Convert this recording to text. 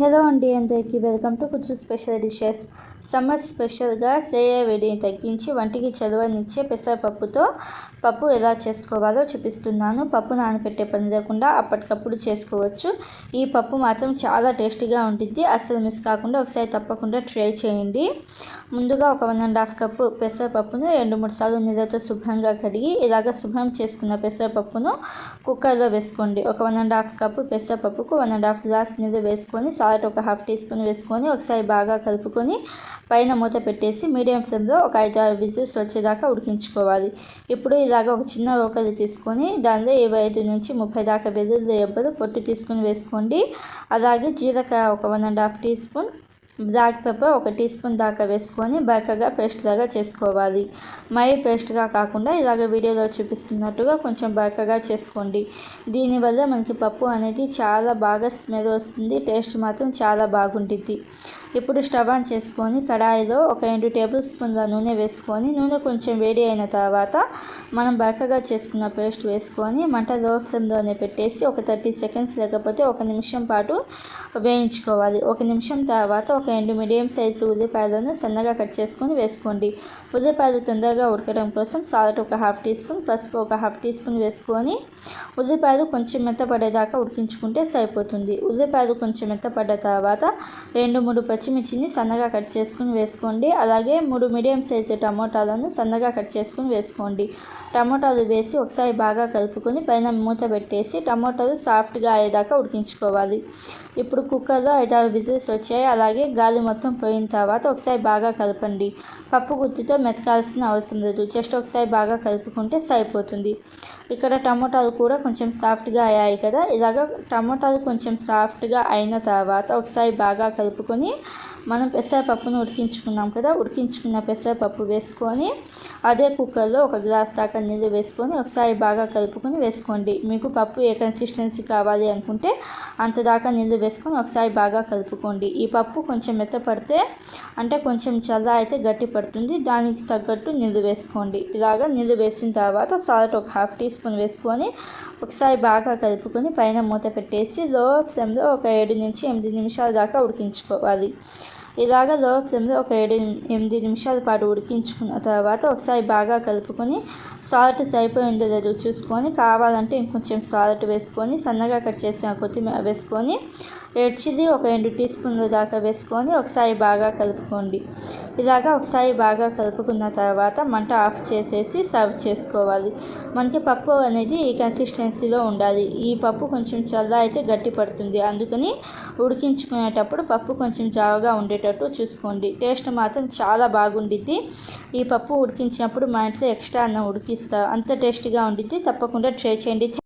Hello అండి అందరికీ welcome to కొంచెం స్పెషల్ డిషెస్ సమ్మర్ స్పెషల్గా సేయ వేడిని తగ్గించి వంటికి చదవనిచ్చే పెసరపప్పుతో పప్పు ఎలా చేసుకోవాలో చూపిస్తున్నాను. పప్పు నానబెట్టే పని లేకుండా అప్పటికప్పుడు చేసుకోవచ్చు. ఈ పప్పు మాత్రం చాలా టేస్టీగా ఉంటుంది. అస్సలు మిస్ కాకుండా ఒకసారి తప్పకుండా ట్రై చేయండి. ముందుగా ఒక వన్ అండ్ హాఫ్ కప్పు పెసరపప్పును రెండు మూడు సార్లు నీళ్ళతో శుభ్రంగా కడిగి ఇలాగ శుభ్రం చేసుకున్న పెసరపప్పును కుక్కర్లో వేసుకోండి. ఒక వన్ అండ్ హాఫ్ కప్పు పెసరపప్పుకు వన్ అండ్ హాఫ్ గ్లాస్ నీళ్ళు వేసుకొని సాల్ట్ ఒక హాఫ్ టీ స్పూన్ వేసుకొని ఒకసారి బాగా కలుపుకొని పైన మూత పెట్టేసి మీడియం ఫ్లేమ్లో ఒక ఐదు ఆరు విజిల్స్ వచ్చేదాకా ఉడికించుకోవాలి. ఇప్పుడు ఇలాగ ఒక చిన్న రోకలి తీసుకొని దానిలో ఇరవై ఐదు నుంచి ముప్పై దాకా వెల్లుల్లి ఎబ్బలు పొట్టు తీసుకుని వేసుకోండి. అలాగే జీలకర్ర ఒక one and half teaspoon black pepper ఒక టీ స్పూన్ దాకా వేసుకొని బరకగా పేస్ట్ లాగా చేసుకోవాలి. మై పేస్ట్గా కాకుండా ఇలాగ వీడియోలో చూపిస్తున్నట్టుగా కొంచెం బరకగా చేసుకోండి. దీనివల్ల మనకి పప్పు అనేది చాలా బాగా స్మెల్ వస్తుంది టేస్ట్ మాత్రం చాలా బాగుంటుంది. ఇప్పుడు స్టవ్ ఆన్ చేసుకొని కడాయిలో ఒక రెండు టేబుల్ స్పూన్ల నూనె వేసుకొని నూనె కొంచెం వేడి అయిన తర్వాత మనం బరకగా చేసుకున్న పేస్ట్ వేసుకొని మంట లో ఫ్లేమ్లోనే పెట్టేసి ఒక థర్టీ సెకండ్స్ లేకపోతే ఒక నిమిషం పాటు వేయించుకోవాలి. ఒక నిమిషం తర్వాత ఒక రెండు మీడియం సైజు ఉల్లిపాయలను సన్నగా కట్ చేసుకొని వేసుకోండి. ఉల్లిపాయలు తొందరగా ఉడకడం కోసం సాల్ట్ ఒక హాఫ్ టీ స్పూన్ పసుపు ఒక హాఫ్ టీ స్పూన్ వేసుకొని ఉల్లిపాయలు కొంచెం మెత్తపడేదాకా ఉడికించుకుంటే సరిపోతుంది. ఉల్లిపాయలు కొంచెం మెత్తపడ్డ తర్వాత రెండు మూడు పచ్చిమిర్చిని సన్నగా కట్ చేసుకుని వేసుకోండి. అలాగే మూడు మీడియం సైజు టమోటాలను సన్నగా కట్ చేసుకుని వేసుకోండి. టమోటాలు వేసి ఒకసారి బాగా కలుపుకొని పైన మూత పెట్టేసి టమోటాలు సాఫ్ట్గా అయ్యేదాకా ఉడికించుకోవాలి. ఇప్పుడు కుక్కర్లో ఐదారు విజిల్స్ వచ్చాయి. అలాగే గాలి మొత్తం పోయిన తర్వాత ఒకసారి బాగా కలపండి. పప్పు గుత్తితో మెతకాల్సిన అవసరం లేదు. జస్ట్ ఒకసారి బాగా కలుపుకుంటే సరిపోతుంది. ఇక్కడ టమోటాలు కూడా కొంచెం సాఫ్ట్గా అయ్యాయి కదా. ఇలాగ టమోటాలు కొంచెం సాఫ్ట్గా అయిన తర్వాత ఒకసారి బాగా కలుపుకొని మనం పెసరపప్పును ఉడికించుకున్నాం కదా ఉడికించుకున్న పెసరపప్పు వేసుకొని అదే కుక్కర్లో ఒక గ్లాస్ దాకా నీళ్ళు వేసుకొని ఒకసారి బాగా కలుపుకొని వేసుకోండి. మీకు పప్పు ఏ కన్సిస్టెన్సీ కావాలి అనుకుంటే అంత దాకా నీళ్ళు వేసుకొని ఒకసారి బాగా కలుపుకోండి. ఈ పప్పు కొంచెం మెత్తపడితే అంటే కొంచెం చల్ల అయితే గట్టి పడుతుంది. దానికి తగ్గట్టు నీళ్ళు వేసుకోండి. ఇలాగా నీళ్ళు వేసిన తర్వాత సాల్ట్ ఒక హాఫ్ టీ స్పూన్ వేసుకొని ఒకసారి బాగా కలుపుకొని పైన మూత పెట్టేసి లో ఫ్లేమ్లో ఒక ఏడు నుంచి ఎనిమిది నిమిషాల దాకా ఉడికించుకోవాలి. ఇలాగ లో ఫ్లేమ్లో ఒక ఏడు ఎనిమిది నిమిషాల పాటు ఉడికించుకున్న తర్వాత ఒకసారి బాగా కలుపుకొని సాల్ట్ సరిపోయిందో లేదో చూసుకొని కావాలంటే ఇంకొంచెం సాల్ట్ వేసుకొని సన్నగా కట్ చేసిన కొత్తిమీర వేసుకొని రెడ్ ఒక రెండు టీ స్పూన్లు దాకా వేసుకొని ఒకసారి బాగా కలుపుకోండి. ఇలాగా ఒకసారి బాగా కలుపుకున్న తర్వాత మంట ఆఫ్ చేసేసి సర్వ్ చేసుకోవాలి. మనకి పప్పు అనేది ఈ కన్సిస్టెన్సీలో ఉండాలి. ఈ పప్పు కొంచెం చల్ల అయితే గట్టి పడుతుంది. అందుకని ఉడికించుకునేటప్పుడు పప్పు కొంచెం జావగా ఉండేటట్టు చూసుకోండి. టేస్ట్ మాత్రం చాలా బాగుండిద్ది. ఈ పప్పు ఉడికించినప్పుడు మా ఇంట్లో ఎక్స్ట్రా అన్నం ఉడికిస్తా. అంత టేస్టీగా ఉండిద్ది. తప్పకుండా ట్రై చేయండి.